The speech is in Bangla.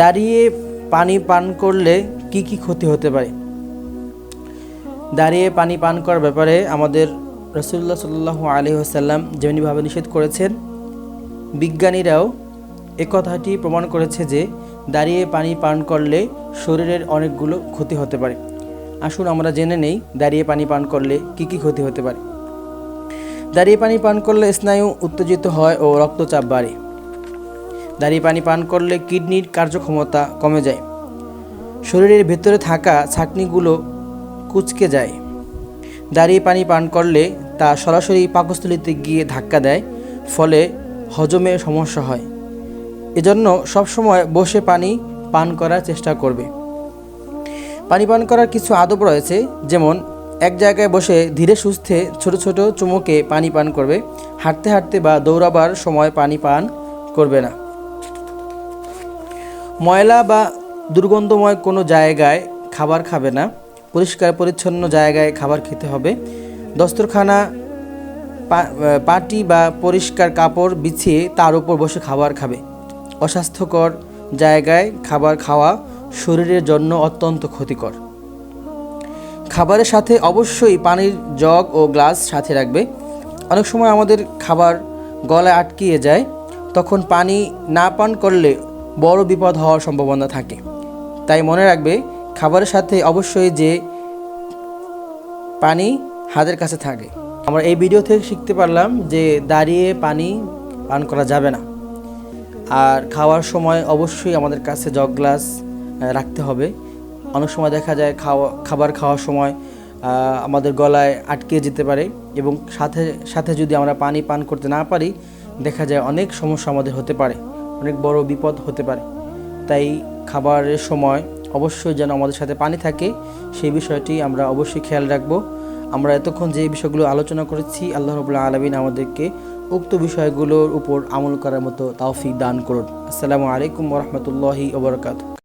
দাঁড়িয়ে পানি পান করলে কি কি ক্ষতি হতে পারে? দাঁড়িয়ে পানি পান করার ব্যাপারে আমাদের রসুল্লাহ সাল্লাহ আলী আসাল্লাম যেমনিভাবে নিষেধ করেছেন, বিজ্ঞানীরাও এ কথাটি প্রমাণ করেছে যে দাঁড়িয়ে পানি পান করলে শরীরের অনেকগুলো ক্ষতি হতে পারে। আসুন আমরা জেনে নেই দাঁড়িয়ে পানি পান করলে কি কি ক্ষতি হতে পারে। দাঁড়িয়ে পানি পান করলে স্নায়ু উত্তেজিত হয় ও রক্তচাপ বাড়ে। দাঁড়িয়ে পানি পান করলে কিডনির কার্যক্ষমতা কমে যায়। শরীরের ভেতরে থাকা ছাকনিগুলো কুচকে যায়। দাঁড়িয়ে পানি পান করলে তা সরাসরি পাকস্থলিতে গিয়ে ধাক্কা দেয়, ফলে হজমে সমস্যা হয়। এজন্য সবসময় বসে পানি পান করার চেষ্টা করবে। পানি পান করার কিছু আদব রয়েছে, যেমন এক জায়গায় বসে ধীরে সুস্থে ছোট ছোট চুমুকে পানি পান করবে, হাঁটতে হাঁটতে বা দৌড়াবার সময় পানি পান করবে না। ময়লা বা দুর্গন্ধময় কোনো জায়গায় খাবার খাবে না। পরিষ্কার পরিচ্ছন্ন জায়গায় খাবার খেতে হবে। দস্তরখানা পাটি বা পরিষ্কার কাপড় বিছিয়ে তার উপর বসে খাবার খাবে। অস্বাস্থ্যকর জায়গায় খাবার খাওয়া শরীরের জন্য অত্যন্ত ক্ষতিকর। খাবারের সাথে অবশ্যই পানির জগ ও গ্লাস সাথে রাখবে। অনেক সময় আমাদের খাবার গলায় আটকিয়ে যায়, তখন পানি না পান করলে বড় বিপদ হওয়ার সম্ভাবনা থাকে। তাই মনে রাখবে, খাবারের সাথে অবশ্যই যে পানি হাতের কাছে থাকে। আমরা এই ভিডিও থেকে শিখতে পারলাম যে দাঁড়িয়ে পানি পান করা যাবে না। আর খাওয়ার সময় অবশ্যই আমাদের কাছে জগ গ্লাস রাখতে হবে। অনেক সময় দেখা যায় খাওয়া, খাবার খাওয়ার সময় আমাদের গলায় আটকে যেতে পারে এবং সাথে সাথে যদি আমরা পানি পান করতে না পারি, দেখা যায় অনেক সমস্যা আমাদের হতে পারে। অনেক বড় বিপদ হতে পারে। তাই খাবারের সময় অবশ্যই যেন আমাদের সাথে পানি থাকে, সেই বিষয়টি আমরা অবশ্যই খেয়াল রাখব। আমরা এতক্ষণ যে বিষয়গুলো আলোচনা করেছি, আল্লাহ রবুল্লাহ আলমিন আমাদেরকে উক্ত বিষয়গুলোর উপর আমল করার মতো তাওফিক দান করুন। আসসালামু আলাইকুম রহমতুল্লাহি ওবরকাত